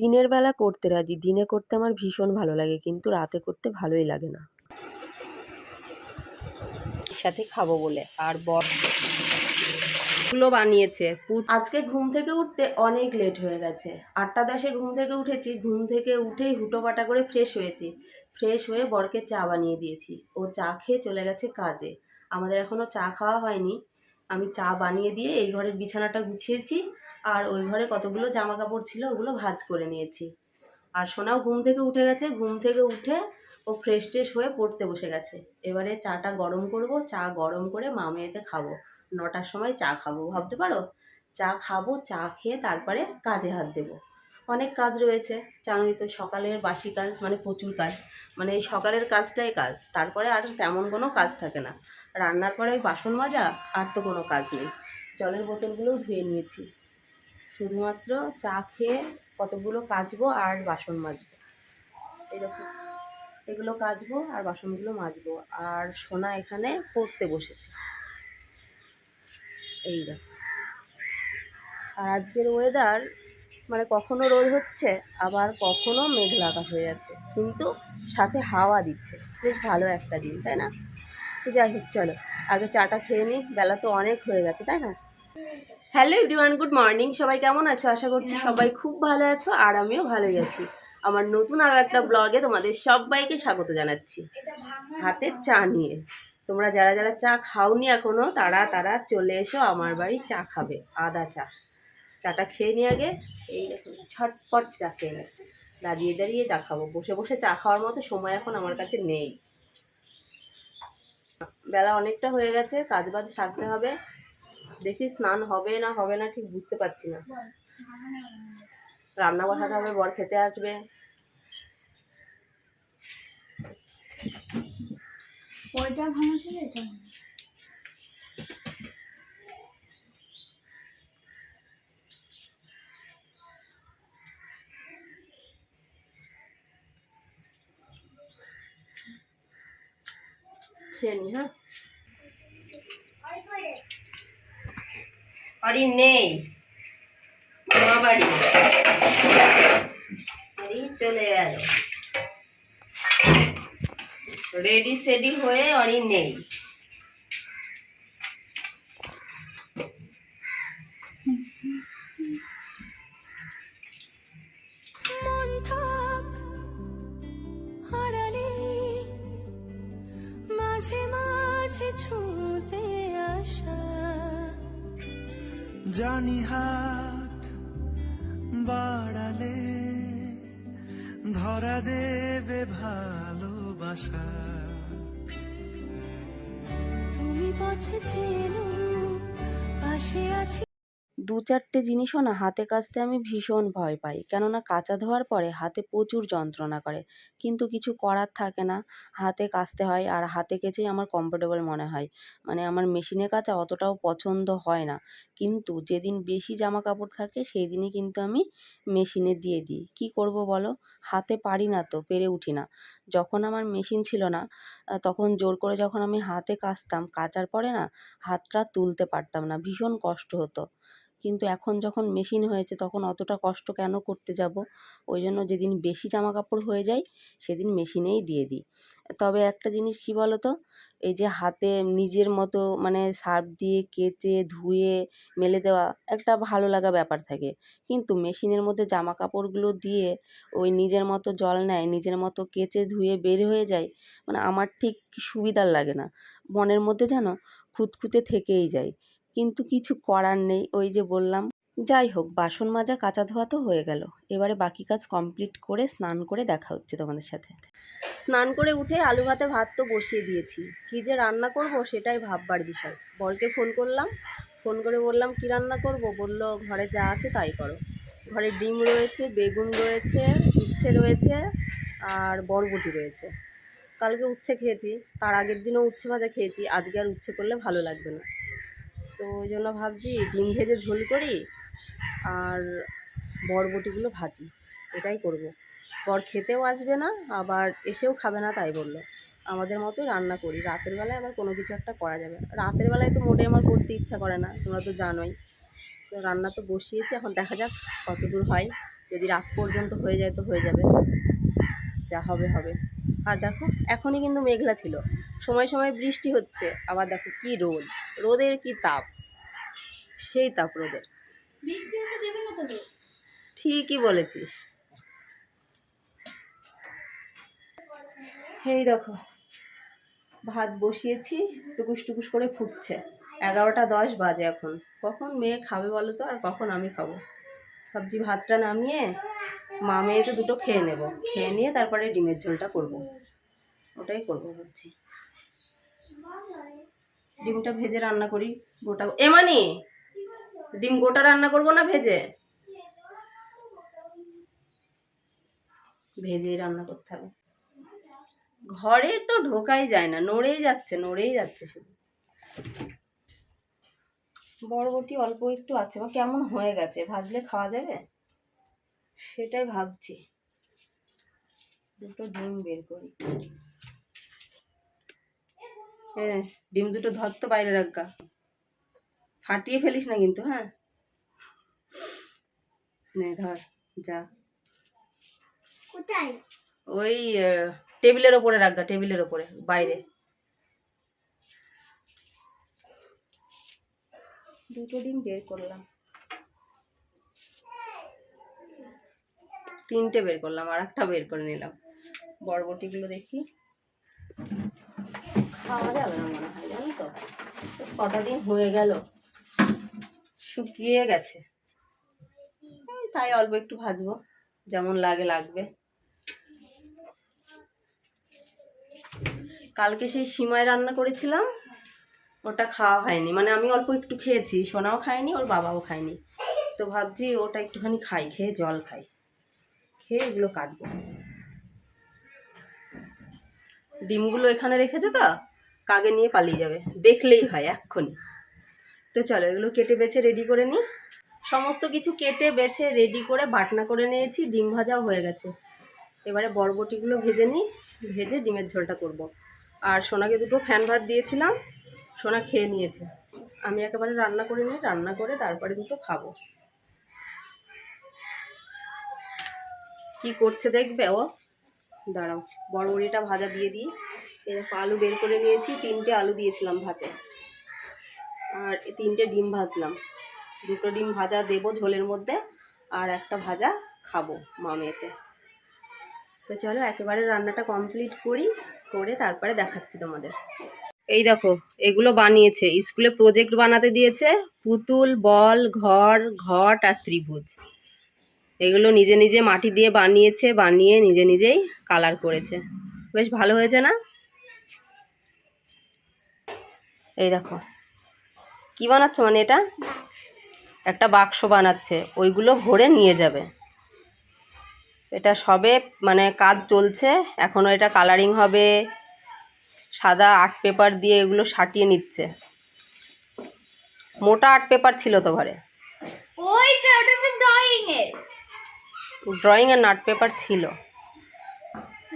দিনের বেলা করতে রাজি। দিনে করতে আমার ভীষণ ভালো লাগে, কিন্তু রাতে করতে ভালোই লাগে না। সাথে খাব বলে, আর বরগুলো বানিয়েছে। আজকে ঘুম থেকে উঠতে অনেক লেট হয়ে গেছে। আটটা দশে ঘুম থেকে উঠেছি, ঘুম থেকে উঠেই হুটো পাটা করে ফ্রেশ হয়েছি। ফ্রেশ হয়ে বরকে চা বানিয়ে দিয়েছি। ও চা খেয়ে চলে গেছে কাজে। আমাদের এখনও চা খাওয়া হয়নি। আমি চা বানিয়ে দিয়ে এই ঘরের বিছানাটা গুছিয়েছি। আর ওই ঘরে কতগুলো জামা কাপড় ছিল ওগুলো ভাজ করে নিয়েছি। আর সোনাও ঘুম থেকে উঠে গেছে, ঘুম থেকে উঠে ও ফ্রেশ ট্রেশ হয়ে পড়তে বসে গেছে। এবারে চাটা গরম করব, চা গরম করে মা মেয়েতে খাব। নটার সময় চা খাব, ভাবতে পারো? চা খাব, চা খেয়ে তারপরে কাজে হাত দেবো। অনেক কাজ রয়েছে, জানোই তো সকালের বাসি কাজ মানে প্রচুর কাজ। মানে এই সকালের কাজটাই কাজ, তারপরে আর তেমন কোনো কাজ থাকে না। রান্নার পরে বাসন মাজা, আর তো কোনো কাজ নেই। জলের বোতলগুলোও ধুয়ে নিয়েছি। শুধুমাত্র চা খেয়ে কতগুলো কাচবো আর বাসন মাজবো। এরকম। এগুলো কাচবো আর বাসনগুলো মাজবো। আর সোনা এখানে পড়তে বসেছে। এই আর আজকের ওয়েদার মানে কখনো রোদ হচ্ছে, আবার কখনো মেঘলা আকাশ হয়ে যাচ্ছে। কিন্তু সাথে হাওয়া দিচ্ছে। বেশ ভালো একটা দিন, তাই না? যাই হোক, চলো। আগে চাটা খেয়ে নিই। বেলা তো অনেক হয়ে গেছে, তাই না? Hello everyone good morning. সবাই কেমন আছো? আশা করছি সবাই খুব ভালো আছো আর আমিও ভালোই আছি। আমার নতুন আরও একটা ব্লগে তোমাদের সবাইকে স্বাগত জানাচ্ছি। হাতের চা নিয়ে। তোমরা যারা যারা চা খাওনি এখনও তারা তারা চলে এসো আমার বাড়ি চা খাবে আদা চা। চাটা খেয়ে নিয়ে আগে এই ছটপট চা খেয়ে দাঁড়িয়ে দাঁড়িয়ে চা খাব। বসে বসে চা খাওয়ার মতো সময় এখন আমার কাছে নেই। বেলা অনেকটা হয়ে গেছে কাজ বাজ সারতে হবে। দেখি স্নান হবে না হবে না ঠিক বুঝতে পারছি না। রান্না বসাতে হবে বর খেতে আসবে। ওইটা ভাঙা ছিল এটা খেয়ে নি হ্যাঁ? বাড়ি নেই মামা বাড়ি এই চলে গেল। রেডি সেডি হয়ে অরি নেই। বাড়ালে ধরা দেবে ভালোবাসা। তুমি পথে চেনো পাশে আছি দু চারটে জিনিসও না হাতে কাচতে আমি ভীষণ ভয় পাই। কেননা কাচা ধোয়ার পরে হাতে প্রচুর যন্ত্রণা করে। কিন্তু কিছু করার থাকে না। হাতে কাচতে হয় আর হাতে কেচেই আমার কমফোর্টেবল মনে হয়। মানে আমার মেশিনে কাচা অতটাও পছন্দ হয় না। কিন্তু যেদিন বেশি জামা কাপড় থাকে সেই দিনই কিন্তু আমি মেশিনে দিয়ে দিই। কী করব বলো? হাতে পারি না তো, পেরে উঠি না। যখন আমার মেশিন ছিল না তখন জোর করে যখন আমি হাতে কাচতাম কাচার পরে না, হাতটা তুলতে পারতাম না। ভীষণ কষ্ট হতো। কিন্তু এখন যখন মেশিন হয়েছে তখন অতটা কষ্ট কেন করতে যাব? ওই জন্য যেদিন বেশি জামা কাপড় হয়ে যায়, সেদিন মেশিনেই দিয়ে দিই। তবে একটা জিনিস কী বলো তো এই যে হাতে নিজের মতো মানে সার্ফ দিয়ে কেচে, ধুয়ে, মেলে দেওয়া একটা ভালো লাগা ব্যাপার থাকে। কিন্তু মেশিনের মধ্যে জামা কাপড়গুলো দিয়ে ওই নিজের মতো জল নেয়, নিজের মতো কেচে, ধুয়ে বের হয়ে যায় মানে আমার ঠিক সুবিধার লাগে না। মনের মধ্যে যেন খুঁতখুঁতে থেকেই যায়। কিন্তু কিছু করার নেই, ওই যে বললাম। যাই হোক, বাসন মাজা, কাচা ধোয়া তো হয়ে গেল। এবারে বাকি কাজ কমপ্লিট করে স্নান করে দেখা হচ্ছে তোমাদের সাথে। স্নান করে উঠে আলু ভাতে ভাত তো বসিয়ে দিয়েছি। কী যে রান্না করব সেটাই ভাববার বিষয়। বরকে ফোন করলাম, ফোন করে বললাম, কী রান্না করব? বলল, ঘরে যা আছে তাই করো। ঘরে ডিম রয়েছে, বেগুন রয়েছে, উচ্ছে রয়েছে, আর বরবটি রয়েছে। কালকে উচ্ছে খেয়েছি, তার আগের দিনও উচ্ছে ভাজা খেয়েছি, আজকে আর উচ্ছে করলে ভালো লাগবে না। তো ওই জন্য ভাবছি ডিম ভেজে ঝোল করি আর বরবটিগুলো ভাজি। এটাই করব। বর খেতেও আসবে না, আবার এসেও খাবে না তাই বলল। আমাদের মতোই রান্না করি। রাতের বেলায় আবার কোনো কিছু একটা করা যাবে রাতের বেলায় তো মোটে আমার করতে ইচ্ছা করে না, তোমরা তো জানোই। তো রান্না তো বসিয়েছি, এখন দেখা যাক কত দূর হয়। যদি রাত পর্যন্ত হয়ে যায় তো হয়ে যাবে। যা হবে হবে। আর দেখো, এখনই কিন্তু মেঘলা ছিল। সময় সময় বৃষ্টি হচ্ছে। আবার দেখো কি রোদ। রোদের কি তাপ? সেই তাপ রোদের। ঠিকই বলেছিস। এই দেখো ভাত বসিয়েছি টুকুস টুকুস করে ফুটছে। এগারোটা দশ বাজে এখন। কখন মেয়ে খাবে বলো তো আর কখন আমি খাব? ভাবছি ভাতটা নামিয়ে মা মেয়েকে দুটো খেয়ে নেব। খেয়ে নিয়ে তারপরে ডিমের ঝোলটা করব। ওটাই করব ভাবছি। ডিমটা ভেজে রান্না করি গোটা। এমানি ডিম গোটা রান্না করব না ভেজে? ভেজেই রান্না করতে হবে। ঘরে তো ঢোকাই যায় না, নড়েই যাচ্ছে নড়েই যাচ্ছে শুধু। বরবটি অল্প একটু আছে, বা কেমন হয়ে গেছে? ভাজলে খাওয়া যাবে? সেটাই ভাবছি। দুটো ডিম বের করি। নে, ডিম দুটো ধর তো বাইরে রাখা ফাটিয়ে ফেলিস না কিন্তু হ্যাঁ? নে ধর যা। কোথায়? ওই টেবিলের ওপরে রাখবা টেবিলের ওপরে বাইরে। দুটো ডিম বের করলাম। তিনটে বের করলাম আর একটা বের করে নিলাম। বরবটিগুলো দেখি। খাওয়া যাবে না মনে হয় জানো তো। কটা দিন হয়ে গেল, শুকিয়ে গেছে। তাই অল্প একটু ভাজবো, যেমন লাগে লাগবে। কালকে সেই সিমাই রান্না করেছিলাম, ওটা খাওয়া হয়নি। মানে আমি অল্প একটু খেয়েছি, সোনাও খায়নি, ওর বাবাও খায়নি। তো ভাবছি ওটা একটুখানি খাই, খেয়ে জল খাই। খেয়ে এগুলো কাটবো। ডিমগুলো এখানে রেখেছে তো? কাগে নিয়ে পালিয়ে যাবে? দেখলেই হয়, এক্ষুনি। তো চলো, এগুলো কেটে বেছে রেডি করে নিই। সমস্ত কিছু কেটে বেছে রেডি করে বাটনা করে নিয়েছি, ডিম ভাজাও হয়ে গেছে। এবারে বরবটিগুলো ভেজে নিই, ভেজে ডিমের ঝোলটা করব। আর সোনাকে দুটো ফ্যান ভাত দিয়েছিলাম, সোনা খেয়ে নিয়েছে। আমি একেবারে রান্না করে নিই, রান্না করে তারপরে দুটো খাব। কি করছে দেখবে ও? দাঁড়াও বড়বড়িটা ভাজা দিয়ে দিই। আলু বের করে নিয়েছি, তিনটে আলু দিয়েছিলাম ভাতে। আর তিনটে ডিম ভাজলাম। দুটো ডিম ভাজা দেবো ঝোলের মধ্যে, আর একটা ভাজা খাব মামেতে। তো চলো, একেবারে রান্নাটা কমপ্লিট করি, করে তারপরে দেখাচ্ছি তোমাদের। এই দেখো, এগুলো বানিয়েছে। স্কুলে প্রজেক্ট বানাতে দিয়েছে, পুতুল, বল, ঘর, ঘট আর ত্রিভুজ। এগুলো নিজে নিজে মাটি দিয়ে বানিয়েছে, বানিয়ে নিজে নিজেই কালার করেছে। বেশ ভালো হয়েছে না? এই দেখো। কি বানাচ্ছ মানে এটা? একটা বাক্স বানাচ্ছে ওইগুলো ভরে নিয়ে যাবে। এটা সবে মানে কাজ চলছে এখনও এটা কালারিং হবে। সাদা আর্ট পেপার দিয়ে এগুলো সাটিয়ে নিচ্ছে। মোটা আর্ট পেপার ছিল তো ঘরে? ড্রয়িং আর আর্ট পেপার ছিল।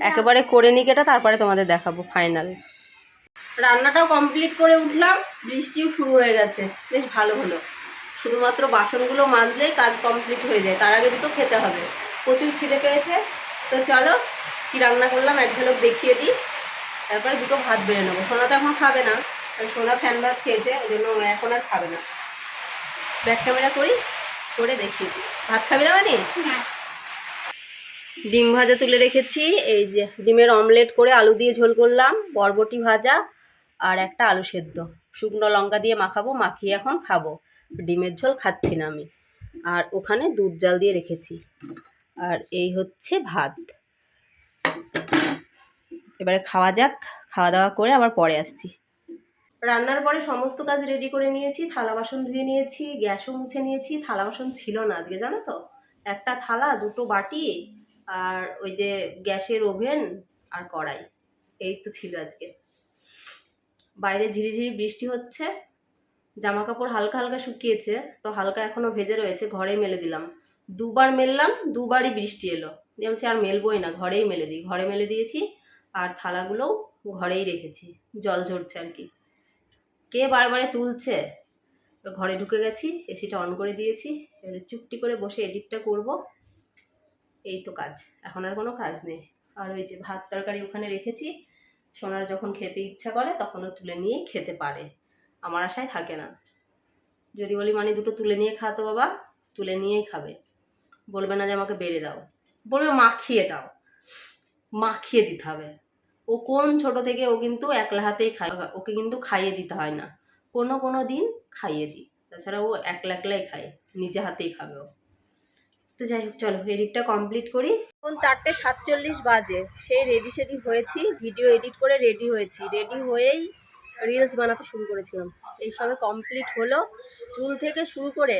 একেবারে করে নিক এটা তারপরে তোমাদের দেখাবো ফাইনাল রান্নাটাও কমপ্লিট করে উঠলাম, বৃষ্টিও শুরু হয়ে গেছে। বেশ ভালো হলো। শুধুমাত্র বাসনগুলো মাজলেই কাজ কমপ্লিট হয়ে যায়। তার আগে দুটো খেতে হবে। প্রচুর খিদে পেয়েছে। তো চলো, কি রান্না করলাম এক ঝলক দেখিয়ে দিই। তারপরে দুটো ভাত বেড়ে নেব। সোনা তো এখন খাবে না, আর সোনা ফ্যান ভাত খেয়েছে, ওই জন্য এখন আর খাবে না। ব্যাক ক্যামেরা করি, করে দেখিয়ে দিই। ভাত খাবে না মানে ডিম ভাজা তুলে রেখেছি, এই যে ডিমের অমলেট করে আলু দিয়ে ঝোল করলাম, বরবটি ভাজা আর একটা আলু সেদ্ধ। শুকনো লঙ্কা দিয়ে মাখাবো, মাখিয়ে এখন খাব। ডিমের ঝোল খাচ্ছি না আমি। আর ওখানে দুধ জাল দিয়ে রেখেছি। আর এই হচ্ছে ভাত। এবারে খাওয়া যাক, খাওয়া দাওয়া করে আবার পরে আসছি। রান্নার পরে সমস্ত কাজ রেডি করে নিয়েছি, থালা বাসন ধুয়ে নিয়েছি, গ্যাসও মুছে নিয়েছি, থালা বাসন ছিল না আজকে, জানো তো? একটা থালা, দুটো বাটি আর ওই যে গ্যাসের ওভেন আর কড়াই, এই তো ছিল আজকে। বাইরে ঝিরিঝিরি বৃষ্টি হচ্ছে জামা কাপড় হালকা হালকা শুকিয়েছে, তো হালকা এখনও ভেজে রয়েছে, ঘরে মেলে দিলাম। দুবার মেললাম, দুবারই বৃষ্টি এলো। দিয়ে বলছি আর মেলবোই না, ঘরেই মেলে দিই। ঘরে মেলে দিয়েছি আর থালাগুলোও ঘরেই রেখেছি, জল ঝরছে আর কি। কে বারে তুলছে? ঘরে ঢুকে গেছি, এসিটা অন করে দিয়েছি চুপটি করে বসে এডিটটা করব। এই তো কাজ, এখন আর কোনো কাজ নেই। আর ওই যে ভাত তরকারি ওখানে রেখেছি, সোনার যখন খেতে ইচ্ছা করে তখন ও তুলে নিয়ে খেতে পারে, আমার আশায় থাকে না। যদি বলি মানে দুটো তুলে নিয়ে খাতো বাবা। তুলে নিয়েই খাবে। বলবে না যে আমাকে বেড়ে দাও। বলবে, মাখিয়ে দাও। মাখিয়ে দিতে হবে। ও কোন ছোট থেকে ও কিন্তু একলা হাতেই খায়। ওকে কিন্তু খাইয়ে দিতে হয় না। কোনো কোনো দিন খাইয়ে দিই। তাছাড়া ও একলা একলাই খায়। নিজে হাতেই খাবে ও। তো যাই হোক, চলো এডিটটা কমপ্লিট করি। এখন চারটে সাতচল্লিশ বাজে, সেই রেডি সেডি হয়েছি ভিডিও এডিট করে রেডি হয়েছি। রেডি হয়েই রিলস বানাতে শুরু করেছিলাম। এই সবে কমপ্লিট হলো। চুল থেকে শুরু করে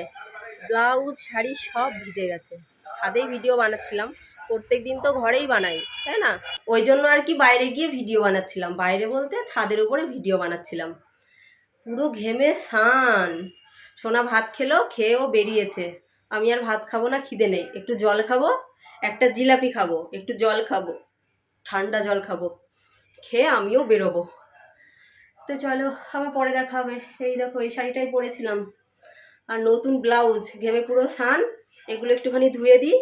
ব্লাউজ শাড়ি সব ভিজে গেছে। ছাদেই ভিডিও বানাচ্ছিলাম। প্রত্যেক দিন তো ঘরেই বানাই, তাই না? ওই জন্য আর কি বাইরে গিয়ে ভিডিও বানাচ্ছিলাম। বাইরে বলতে ছাদের উপরে ভিডিও বানাচ্ছিলাম। পুরো ঘেমে সান। সোনা ভাত খেলো, খেয়েও বেরিয়েছে। আমি আর ভাত খাব না, খিদে নেই। একটু জল খাব, একটা জিলাপি খাব, একটু জল খাব, ঠান্ডা জল খাব, খেয়ে আমিও বেরোবো। তো চলো আমার পরে দেখা হবে। এই দেখো, এই শাড়িটাই পরেছিলাম। আর নতুন ব্লাউজ, ঘেমে পুরো সান, এগুলো একটুখানি ধুয়ে দিই।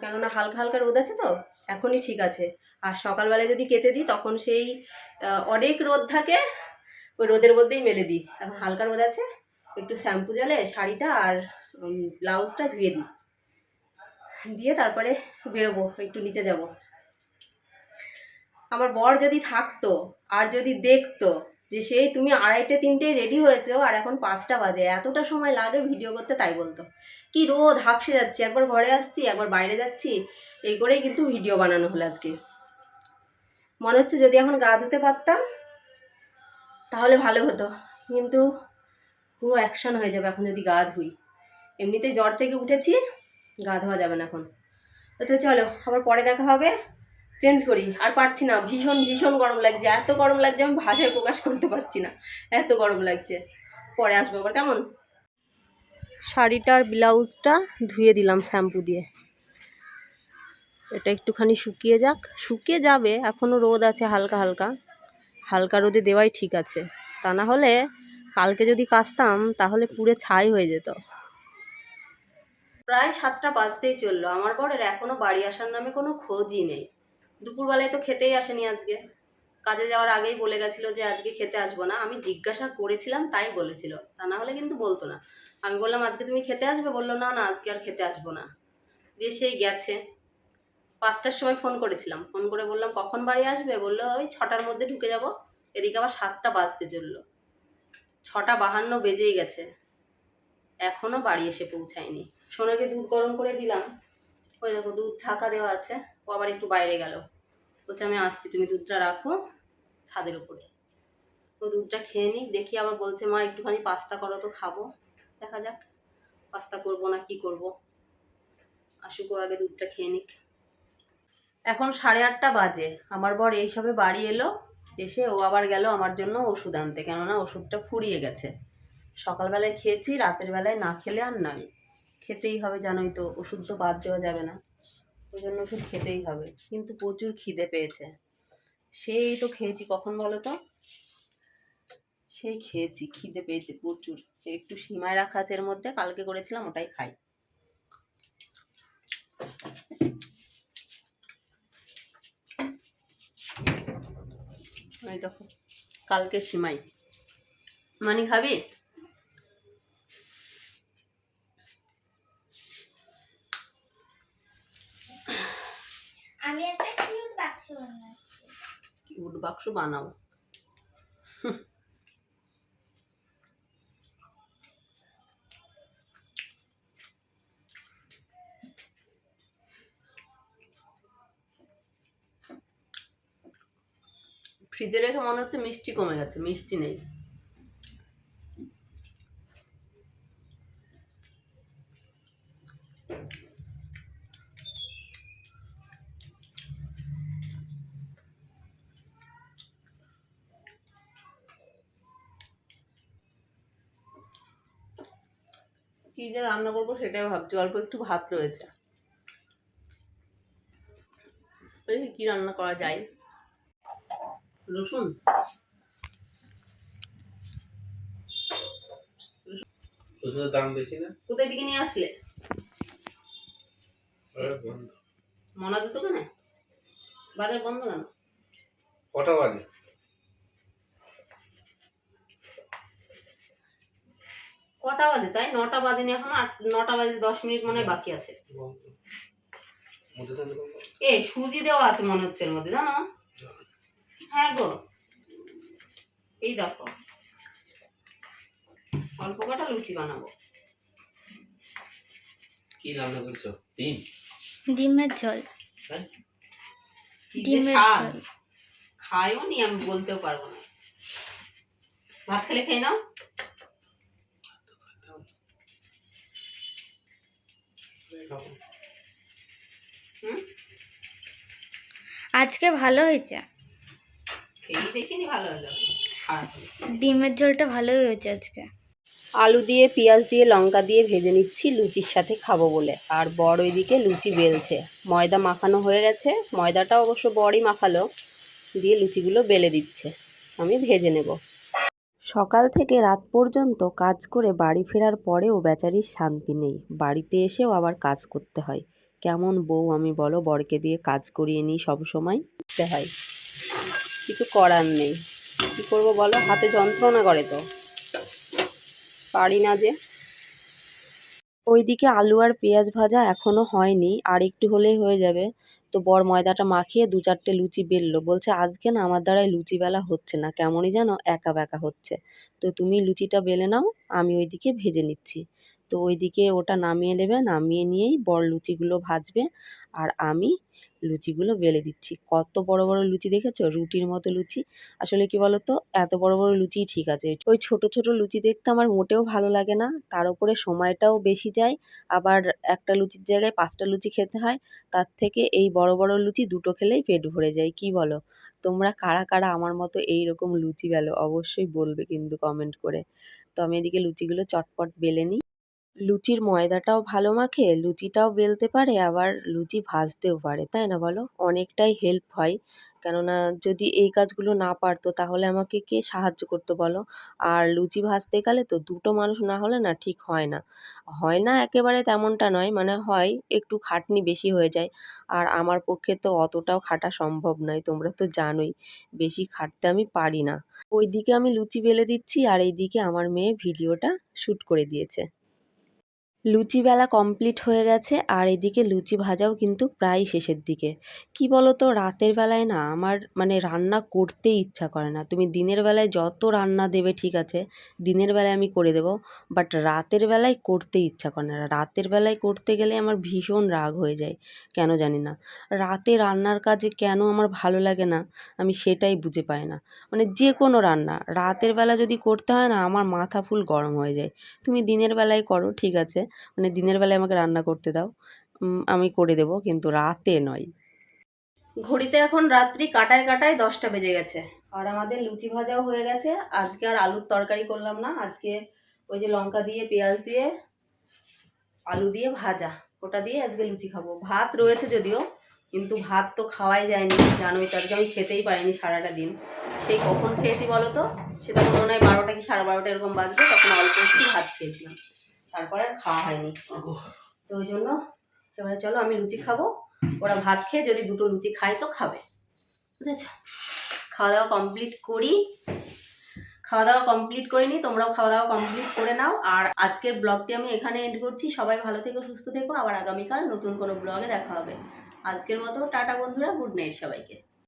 কেননা হালকা হালকা রোদ আছে তো, এখনই ঠিক আছে। আর সকালবেলায় যদি কেচে দিই, তখন সেই অনেক রোদ থাকে, ওই রোদের মধ্যেই মেলে দিই। এখন হালকা রোদ আছে একটু শ্যাম্পু জলে, শাড়িটা আর ব্লাউজটা ধুয়ে দিই। দিয়ে তারপরে বেরোবো, একটু নিচে যাব। আমার বর যদি থাকতো, আর যদি দেখতো যে সেই তুমি আড়াইটে তিনটে রেডি হয়েছো, আর এখন পাঁচটা বাজে, এতটা সময় লাগে ভিডিও করতে, তাই বলতো। কি রোদ হাঁপসে যাচ্ছি, একবার ঘরে আসছি, একবার বাইরে যাচ্ছি, এই করেই কিন্তু ভিডিও বানানো হলো আজকে। মনে হচ্ছে যদি এখন গা ধুতে পারতাম, তাহলে ভালো হতো। কিন্তু পুরো অ্যাকশন হয়ে যাবে এখন যদি গা ধুই। এমনিতেই জ্বর থেকে উঠেছি, গা ধোয়া যাবে না এখন। তো চলো, আবার পরে দেখা হবে। চেঞ্জ করি, আর পারছি না, ভীষণ ভীষণ গরম লাগছে। এত গরম লাগছে, আমি ভাষায় প্রকাশ করতে পারছি না। এত গরম লাগছে। পরে আসব আবার, কেমন? শাড়িটার ব্লাউজটা ধুয়ে দিলাম শ্যাম্পু দিয়ে। এটা একটুখানি শুকিয়ে যাক। শুকিয়ে যাবে এখনও রোদ আছে হালকা হালকা। হালকা রোদে দেওয়াই ঠিক আছে। তা না হলে কালকে যদি কাচতাম, তাহলে পুরো ছাই হয়ে যেত। প্রায় সাতটা বাজতেই চলল। আমার বরের এখনও বাড়ি আসার নামে কোনো খোঁজই নেই। দুপুরবেলায় তো খেতেই আসেনি আজকে। কাজে যাওয়ার আগেই বলে গেছিল যে, আজকে খেতে আসব না। আমি জিজ্ঞাসা করেছিলাম, তাই বলেছিল। তা না হলে কিন্তু বলতো না। আমি বললাম, আজকে তুমি খেতে আসবে? বলল, না না, আজকে আর খেতে আসব না। দিয়ে সেই গেছে। পাঁচটার সময় ফোন করেছিলাম। ফোন করে বললাম, কখন বাড়ি আসবে? বলল, ওই ছটার মধ্যে ঢুকে যাব। এদিকে আবার সাতটা বাজতে চলল। ছটা বাহান্ন বেজেই গেছে। এখনও বাড়ি এসে পৌঁছায়নি। সোনাকে দুধ গরম করে দিলাম। ওই দেখো, দুধ ঢাকা দেওয়া আছে। ও আবার একটু বাইরে গেল। বলছে, আমি আসছি, তুমি দুধটা রাখো ছাদের উপরে। ও দুধটা খেয়ে নিক, দেখি আবার বলছে, মা, একটুখানি পাস্তা করো তো, খাব। দেখা যাক, পাস্তা করব না কি করব? আসুক আগে দুধটা খেয়ে নিক। এখন সাড়ে আটটা বাজে। আমার বর এই সবে বাড়ি এলো। এসে ও আবার গেল আমার জন্য ওষুধ আনতে, কেননা ওষুধটা ফুরিয়ে গেছে। সকালবেলায় খেয়েছি, রাতের বেলায় না খেলে আর নয় খেতেই হবে জানোই তো, ওষুধ তো বাদ দেওয়া যাবে না। ওই জন্য ওষুধ খেতেই হবে, কিন্তু প্রচুর খিদে পেয়েছে। সেই তো খেয়েছি, কখন বলো তো? সেই খেয়েছি, খিদে পেয়েছে প্রচুর। একটু সীমায় রাখা আছে এর মধ্যে, কালকে করেছিলাম, ওটাই খাই। ওই দেখো কালকে সিমাই। মানি খাবি? আমি একটা কিউট বাক্স বানাচ্ছি। কিউট বাক্স বানাও। ফ্রিজে রেখে মনে হচ্ছে মিষ্টি কমে গেছে, মিষ্টি নেই। কি যে রান্না করব সেটাই ভাবছি, অল্প একটু ভাত রয়েছে। কি রান্না করা যায়। রসুন। রসুনের দাম বেশি না? কোথায় দিকে নিয়ে আসলে? মনা দুটো কেন বাজার বন্ধ কেন? কটা বাজে? কটা বাজে? তাই নটা বাজেনি এখন আট নটা বাজে দশ মিনিট মনে হয় বাকি আছে। এ সুজি দেওয়া আছে মনে হচ্ছে এর মধ্যে জানো? হ্যাঁ গো। এই দেখো। অল্প কটা লুচি বানাবো। কি রান্না করেছ? ডিম? ডিমের ঝোল। হ্যাঁ? ডিমের ঝোল। খায়ও নি আমি বলতেও পারব না। ভাত খেলে খেয়ে নাও। হুম? আজকে ভালো হয়েছে। খেয়ে দেখিনি ভালো হলো। ডিমের ঝোলটা ভালোই হয়েছে আজকে। আলু দিয়ে পেঁয়াজ দিয়ে লঙ্কা দিয়ে ভেজে নিচ্ছি লুচির সাথে খাব বলে। আর বড় ওইদিকে লুচি বেলছে। ময়দা মাখানো হয়ে গেছে। ময়দাটা অবশ্য বড়ই মাখালো। দিয়ে লুচিগুলো বেলে দিচ্ছে। আমি ভেজে নেব। সকাল থেকে রাত পর্যন্ত কাজ করে বাড়ি ফেরার পরেও বেচারির শান্তি নেই। বাড়িতে এসেও আবার কাজ করতে হয়। কেমন বউ আমি বলো বরকে দিয়ে কাজ করিয়ে নিই সবসময় হয়। কিছু করার নেই। কী করব বলো? হাতে যন্ত্রণা করে তো। পারি না যে। ওইদিকে আলু আর পেঁয়াজ ভাজা এখনও হয়নি, আর একটু হলেই হয়ে যাবে। তো বর ময়দাটা মাখিয়ে দু চারটে লুচি বেললো। বলছে, আজকে না আমার দ্বারাই লুচি বেলা হচ্ছে না। কেমনই যেন একা বেঁকা হচ্ছে। তো তুমি লুচিটা বেলে নাও, আমি ওইদিকে ভেজে নিচ্ছি। তো ওইদিকে ওটা নামিয়ে নেবে, নামিয়ে নিয়েই বর লুচিগুলো ভাজবে। আর আমি লুচিগুলো বেলে দিচ্ছি। কত বড় বড় লুচি দেখেছ? রুটির মতো লুচি। আসলে কি বলো তো এত বড় বড় লুচি ঠিক আছে। ওই ছোট ছোট লুচি দেখতে আমার মোটেও ভালো লাগে না। তার উপরে সময়টাও বেশি যায়। আবার একটা লুচির জায়গায় পাঁচটা লুচি খেতে হয়। তার থেকে এই বড় বড় লুচি দুটো খেলেই পেট ভরে যায়। কি বলো? তোমরা কারা কারা আমার মতো এই রকম লুচি বেলো? অবশ্যই বলবে কিন্তু কমেন্ট করে। তো আমি এদিকে লুচিগুলো চটপট বেলে নিই। লুচির ময়দাটাও ভালো মাখে, লুচিটাও বেলতে পারে, আবার লুচি ভাজতেও পারে, তাই না বলো? অনেকটাই হেল্প হয়। কেননা যদি এই কাজগুলো না পারতো, তাহলে আমাকে কে সাহায্য করতো বলো? আর লুচি ভাজতে গেলে তো দুটো মানুষ না হলে না ঠিক হয় না। হয় না একেবারে তেমনটা নয় মানে হয় একটু খাটনি বেশি হয়ে যায়। আর আমার পক্ষে তো অতটাও খাটা সম্ভব নয়, তোমরা তো জানোই, বেশি খাটতে আমি পারি না। ওইদিকে আমি লুচি বেলে দিচ্ছি, আর এইদিকে আমার মেয়ে ভিডিওটা শ্যুট করে দিয়েছে। লুচি বেলা কমপ্লিট হয়ে গেছে আর এদিকে লুচি ভাজাও কিন্তু প্রায় শেষের দিকে। কি বলো তো রাতের বেলায় না আমার মানে রান্না করতেই ইচ্ছা করে না। তুমি দিনের বেলায় যত রান্না দেবে ঠিক আছে, দিনের বেলায় আমি করে দেবো। বাট রাতের বেলায় করতে ইচ্ছা করে না। রাতের বেলায় করতে গেলে আমার ভীষণ রাগ হয়ে যায়, কেন জানি না। রাতে রান্নার কাজে কেন আমার ভালো লাগে না, আমি সেটাই বুঝে পাই না। মানে যে কোনো রান্না, রাতের বেলা যদি করতে হয় না, আমার মাথা ফুল গরম হয়ে যায়। তুমি দিনের বেলায় করো, ঠিক আছে। মানে দিনের বেলায় আমাকে রান্না করতে দাও। আমি করে দেবো, কিন্তু রাতে নয়। ঘড়িতে এখন রাত্রি কাটায় কাটায় দশটা বেজে গেছে। আর আমাদের লুচি ভাজাও হয়ে গেছে। আজকে আর আলুর তরকারি করলাম না। আজকে ওই যে লঙ্কা দিয়ে, পেঁয়াজ দিয়ে, আলু দিয়ে ভাজা। ওটা দিয়ে আজকে লুচি খাব। ভাত রয়েছে যদিও, কিন্তু ভাত তো খাওয়াই যায়নি। জানোই, তো আজকে আমি খেতেই পারিনি সারাটা দিন। সেই কখন খেয়েছি বলো তো? সেটা মনে হয় বারোটা কি সাড়ে বারোটা এরকম বাজবে, তখন অল্প একটু ভাত খেয়েছিলাম। তারপরে আর খাওয়া হয়নি। তো ওই জন্য এবারে চলো আমি লুচি খাব। ওরা ভাত খেয়ে যদি দুটো লুচি খায় তো খাবে। বুঝেছ? খাওয়া দাওয়া কমপ্লিট করি। খাওয়া দাওয়া কমপ্লিট করে নিই তোমরাও খাওয়া দাওয়া কমপ্লিট করে নাও। আর আজকের ব্লগটি আমি এখানে এন্ড করছি। সবাই ভালো থেকো সুস্থ থেকো। আবার আগামীকাল নতুন কোনো ব্লগে দেখা হবে। আজকের মতো টাটা বন্ধুরা গুড নাইট সবাইকে।